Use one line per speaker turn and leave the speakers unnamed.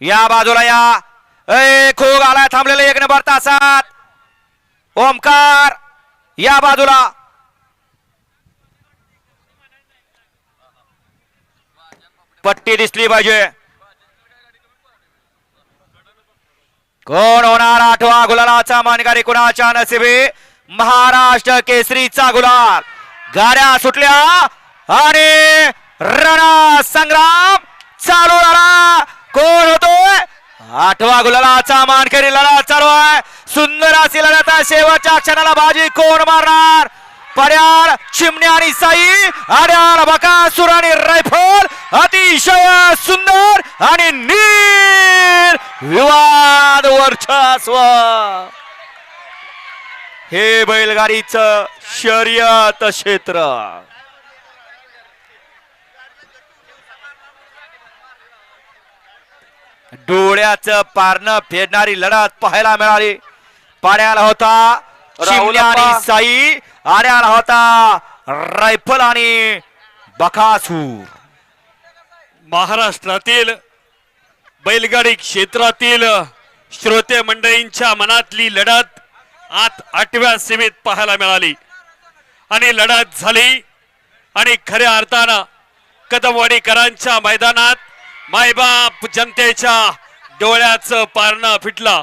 या बाजूला या. ए खूग आलाय थांबलेले एक नंबर तासात. ओमकार या बाजूला. पट्टी दिसली पाहिजे. कोण होणार आठवा गुलालाचा मानकारी? कुणाच्या नसिबी महाराष्ट्र केसरीचा गुलाल. गाड्या सुटल्या आणि रणा संग्राम चालू झाला कोण होतोय आठवा गुलालाचा मानकरी लढा चालू आहे. सुंदर अशी लढत आहे. शेवटच्या क्षणाला बाजी कोण मारणार? पर्याळ चिमणी आणि साई आड्याळ बकासूर आणि रायफल अतिशय सुंदर आणि नीर विवाद वर्चस्व. हे बैलगाडीच शर्यत क्षेत्र. डोळ्याचं पारणं फेडणारी लढत पाहायला मिळाली. पाड्याला होता चिमण्या आणि. साई आड्याला होता रायफल आणि बकासूर.
महाराष्ट्रातील बैलगाडी क्षेत्रातील श्रोते मंडळींच्या मनातली लढत आत आठव्या सीमेत पाहायला मिळाली. आणि लढत झाली. आणि खऱ्या अर्थानं कदमवाडीकरांच्या मैदानात मायबाप जनतेच्या डोळ्याचं पारणं फिटलं.